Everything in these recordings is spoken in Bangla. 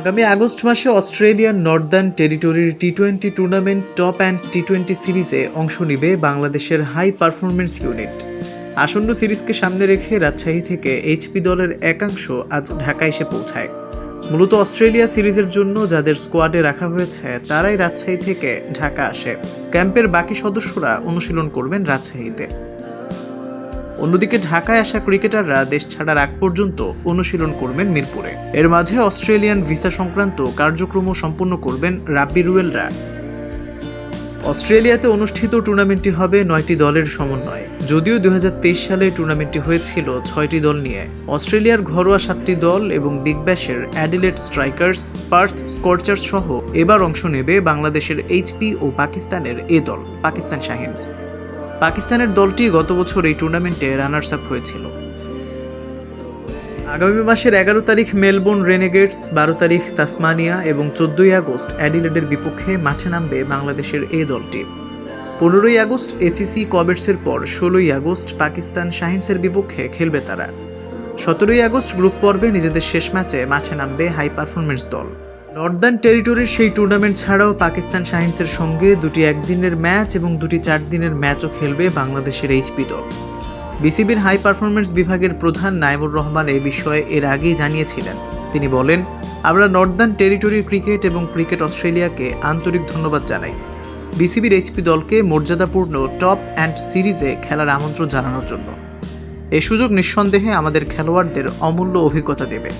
আগামী আগস্ট মাসে অস্ট্রেলিয়ার Northern টেরিটরির T twenty tournament Top End T twenty সিরিজে অংশ নেবে বাংলাদেশের হাই পারফরমেন্স ইউনিট আসন্ন সিরিজকে সামনে রেখে রাজশাহী থেকে এইচপি দলের একাংশ আজ ঢাকা এসে পৌঁছায়। মূলত অস্ট্রেলিয়া সিরিজের জন্য যাদের স্কোয়াডে রাখা হয়েছে, তারাই রাজশাহী থেকে ঢাকা আসে। ক্যাম্পের বাকি সদস্যরা অনুশীলন করবেন রাজশাহীতে। অন্যদিকে ঢাকায় আসা ক্রিকেটাররা দেশ ছাড়ার আগ পর্যন্ত অনুশীলন করবেন মিরপুরে। এর মাঝে অস্ট্রেলিয়ান ভিসা সংক্রান্ত কার্যক্রমও সম্পন্ন করবেন রাব্বি রুয়েলরা। অস্ট্রেলিয়াতে অনুষ্ঠিত টুর্নামেন্টটি হবে নয়টি দলের সমন্বয়ে। যদিও দু হাজার তেইশ সালে টুর্নামেন্টটি হয়েছিল ছয়টি দল নিয়ে। অস্ট্রেলিয়ার ঘরোয়া সাতটি দল এবং বিগ ব্যাশের অ্যাডিলেট স্ট্রাইকার্স, পার্থ স্কর্চার্স সহ এবার অংশ নেবে বাংলাদেশের এইচপি ও পাকিস্তানের এ দল, পাকিস্তান শাহিনস। পাকিস্তানের দলটি গত বছর এই টুর্নামেন্টে রানার্স আপ হয়েছিল। আগামী মাসের এগারো তারিখ মেলবোর্ন রেনেগেটস বারো তারিখ তাসমানিয়া এবং চোদ্দই আগস্ট অ্যাডিলেডের বিপক্ষে মাঠে নামবে বাংলাদেশের এই দলটি। পনেরোই আগস্ট এসিসি কবেটসের পর ষোলোই আগস্ট পাকিস্তান শাহিনসের বিপক্ষে খেলবে তারা। সতেরোই আগস্ট গ্রুপ পর্বে নিজেদের শেষ ম্যাচে মাঠে নামবে হাই পারফরমেন্স দল। নর্দার্ন টেরিটরির সেই টুর্নামেন্ট ছাড়াও পাকিস্তান শাহিনসের সঙ্গে দুটি একদিনের ম্যাচ এবং দুটি চার দিনের ম্যাচও খেলবে বাংলাদেশের এইচপি দল। বিসিবির হাই পারফরমেন্স বিভাগের প্রধান নাইমুর রহমান এ বিষয়ে এর আগেই জানিয়েছিলেন। তিনি বলেন, আমরা নর্দার্ন টেরিটরির ক্রিকেট এবং ক্রিকেট অস্ট্রেলিয়াকে আন্তরিক ধন্যবাদ জানাই। বিসিবির এইচপি দলকে মর্যাদাপূর্ণ টপ অ্যান্ড সিরিজে খেলার আমন্ত্রণ জানানোর জন্য। এই সুযোগ নিঃসন্দেহে আমাদের খেলোয়াড়দের অমূল্য অভিজ্ঞতা দেবে।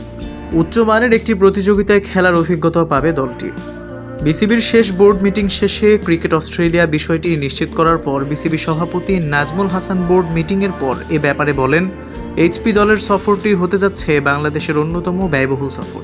উচ্চমানের একটি প্রতিযোগিতায় খেলার অভিজ্ঞতা পাবে দলটি। বিসিবির শেষ বোর্ড মিটিং শেষে ক্রিকেট অস্ট্রেলিয়া বিষয়টি নিশ্চিত করার পর বিসিবি সভাপতি নাজমুল হাসান বোর্ড মিটিংয়ের পর এ ব্যাপারে বলেন, এইচপি দলের সফরটি হতে যাচ্ছে বাংলাদেশের অন্যতম ব্যয়বহুল সফর।